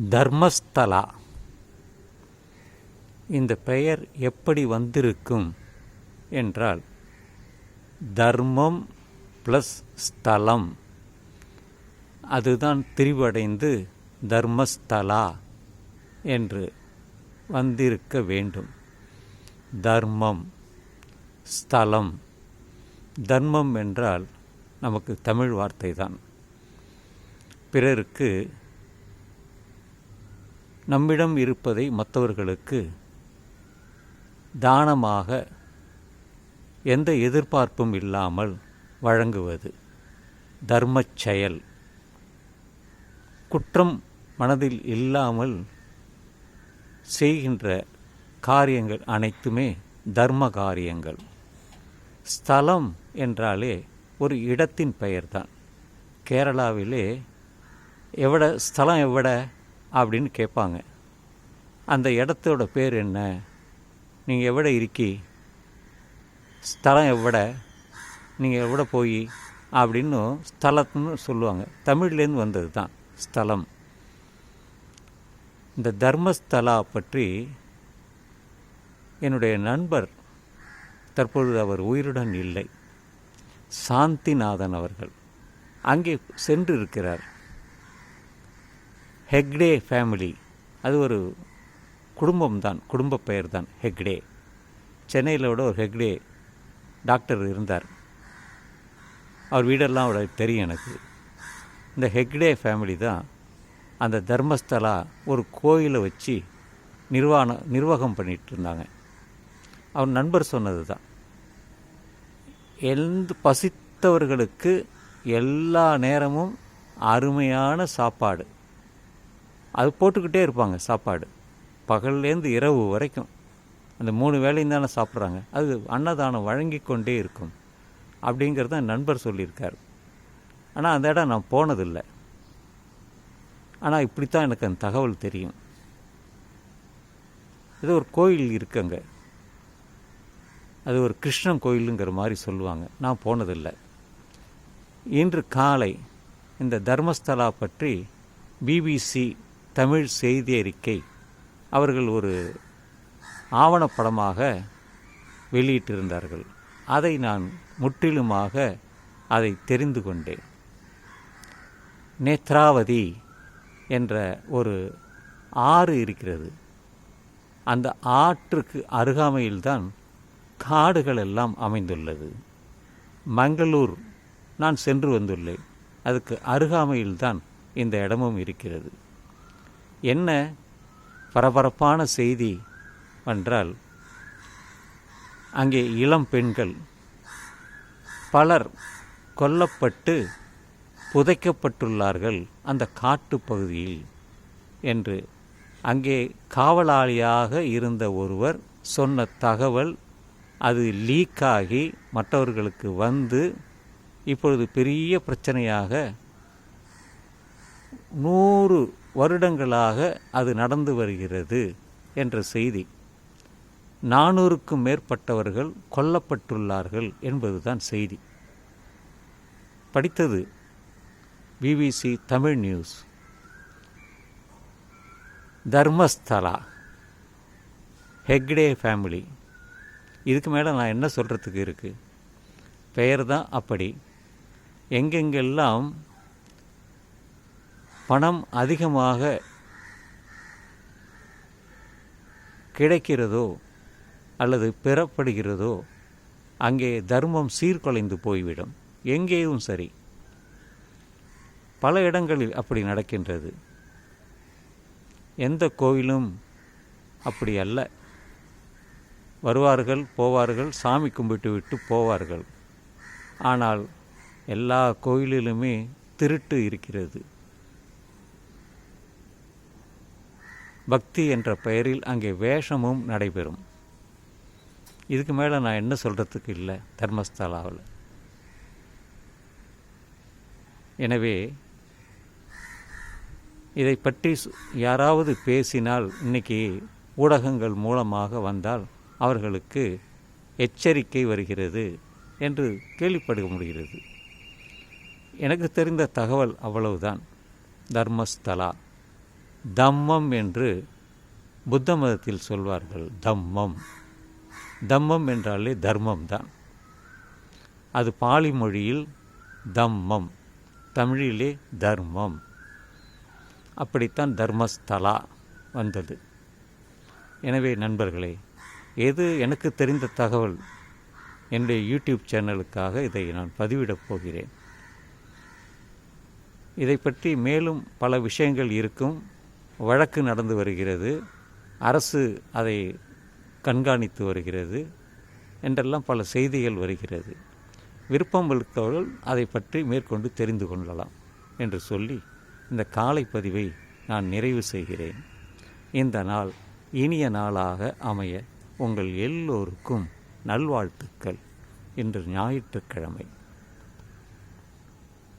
தர்மஸ்தலா. இந்த பெயர் எப்படி வந்திருக்கும் என்றால் தர்மம் ப்ளஸ் ஸ்தலம். அதுதான் திரிவடைந்து தர்மஸ்தலா என்று வந்திருக்க வேண்டும். தர்மம் ஸ்தலம். தர்மம் என்றால் நமக்கு தமிழ் வார்த்தை தான் பிறருக்கு நம்மிடம் இருப்பதை மற்றவர்களுக்கு தானமாக எந்த எதிர்பார்ப்பும் இல்லாமல் வழங்குவது. தர்மச் செயல். குற்றம் மனதில் இல்லாமல் செய்கின்ற காரியங்கள் அனைத்துமே தர்ம காரியங்கள். ஸ்தலம் என்றாலே ஒரு இடத்தின் பெயர்தான். கேரளாவிலே எவ்வளோ ஸ்தலம் எவ்வளோ? அப்படின்னு கேட்பாங்க. அந்த இடத்தோட பேர் என்ன? நீங்கள் எவ்வளோ இருக்கி? ஸ்தலம் எவட நீங்கள் எவட போய்? அப்படின்னு ஸ்தலத்துன்னு சொல்லுவாங்க. தமிழ்லேருந்து வந்தது தான் ஸ்தலம். இந்த தர்மஸ்தலா பற்றி என்னுடைய நண்பர் தற்பொழுது அவர் உயிருடன் இல்லை. சாந்திநாதன் அவர்கள் அங்கே சென்று இருக்கிறார் ஹெக்டே ஃபேமிலி. அது ஒரு குடும்பம் தான் குடும்ப பெயர் தான் ஹெக்டே. சென்னையில் விட ஒரு ஹெக்டே டாக்டர் இருந்தார். அவர் வீடெல்லாம் அவட தெரியும் எனக்கு. இந்த ஹெக்டே ஃபேமிலி தான் அந்த தர்மஸ்தலா ஒரு கோயிலை வச்சு நிர்வாணம் நிர்வாகம் பண்ணிகிட்டு இருந்தாங்க. அவர் நண்பர் சொன்னது தான். எந்த பசித்தவர்களுக்கு எல்லா நேரமும் அருமையான சாப்பாடு. அது போட்டுக்கிட்டே இருப்பாங்க சாப்பாடு. பகல்லேருந்து இரவு வரைக்கும். அந்த மூணு வேலையும் தானே சாப்பிட்றாங்க. அது அன்னதானம் வழங்கி கொண்டே இருக்கும். அப்படிங்கிறத நண்பர் சொல்லியிருக்கார். ஆனால் அந்த இடம் நான் போனதில்லை. ஆனால் இப்படித்தான் எனக்கு அந்த தகவல் தெரியும். இது ஒரு கோயில் இருக்குங்க. அது ஒரு கிருஷ்ணன் கோயிலுங்கிற மாதிரி சொல்லுவாங்க. நான் போனதில்லை. இன்று காலை இந்த தர்மஸ்தலா பற்றி பிபிசி தமிழ் செய்தி அறிக்கை அவர்கள் ஒரு ஆவணப்படமாக வெளியிட்டிருந்தார்கள். அதை நான் முற்றிலுமாக அதை தெரிந்து கொண்டேன். நேத்ராவதி என்ற ஒரு ஆறு இருக்கிறது. அந்த ஆற்றுக்கு அருகாமையில்தான் காடுகள் எல்லாம் அமைந்துள்ளது. மங்களூர் நான் சென்று வந்துள்ளேன். அதுக்கு அருகாமையில்தான் இந்த இடமும் இருக்கிறது. என்ன பரபரப்பான செய்தி என்றால் அங்கே இளம் பெண்கள் பலர் கொல்லப்பட்டு புதைக்கப்பட்டுள்ளார்கள் அந்த காட்டு பகுதியில் என்று அங்கே காவலாளியாக இருந்த ஒருவர் சொன்ன தகவல் அது லீக் ஆகி மற்றவர்களுக்கு வந்து இப்பொழுது பெரிய பிரச்சனையாக நூறு வருடங்களாக அது நடந்து வருகிறது என்ற செய்தி. நானூறுக்கும் மேற்பட்டவர்கள் கொல்லப்பட்டுள்ளார்கள் என்பதுதான் செய்தி. படித்தது BBC Tamil news. Dharmasthala Hegde family. இதுக்கு மேலே நான் என்ன சொல்கிறதுக்கு இருக்குது பெயர் தான் அப்படி. எங்கெங்கெல்லாம் பணம் அதிகமாக கிடைக்கிறதோ அல்லது பெறப்படுகிறதோ அங்கே தர்மம் சீர்குலைந்து போய்விடும். எங்கேயும் சரி. பல இடங்களில் அப்படி நடக்கின்றது. எந்த கோவிலும் அப்படி அல்ல. வருவார்கள் போவார்கள் சாமி கும்பிட்டு விட்டு போவார்கள். ஆனால் எல்லா கோயிலிலுமே திருட்டு இருக்கிறது. பக்தி என்ற பெயரில் அங்கே வேஷமும் நடைபெறும். இதுக்கு மேலே நான் என்ன சொல்கிறதுக்கு இல்லை தர்மஸ்தலாவில். எனவே இதை பற்றி யாராவது பேசினால் இன்னைக்கு ஊடகங்கள் மூலமாக வந்தால் அவர்களுக்கு எச்சரிக்கை வருகிறது என்று கேள்விப்பட முடிகிறது. எனக்கு தெரிந்த தகவல் அவ்வளவுதான். தர்மஸ்தலா. தம்மம் என்று புத்த மதத்தில் சொல்வார்கள் தம்மம். தம்மம் என்றாலே தர்மம் தான் அது பாலி மொழியில் தம்மம் தமிழிலே தர்மம். அப்படித்தான் தர்மஸ்தலா வந்தது. எனவே நண்பர்களே எது எனக்கு தெரிந்த தகவல்? என்னுடைய யூடியூப் சேனலுக்காக இதை நான் பதிவிடப் போகிறேன். இதை பற்றி மேலும் பல விஷயங்கள் இருக்கும். வழக்கு நடந்து வருகிறது. அரசு அதை கண்காணித்து வருகிறது. என்றெல்லாம் பல செய்திகள் வருகிறது. விருப்பம் இருக்கவர்கள் அதை பற்றி மேற்கொண்டு தெரிந்து கொள்ளலாம் என்று சொல்லி இந்த காலை பதிவை நான் நிறைவு செய்கிறேன். இந்த நாள் இனிய நாளாக அமைய உங்கள் எல்லோருக்கும் நல்வாழ்த்துக்கள். இன்று ஞாயிற்றுக்கிழமை.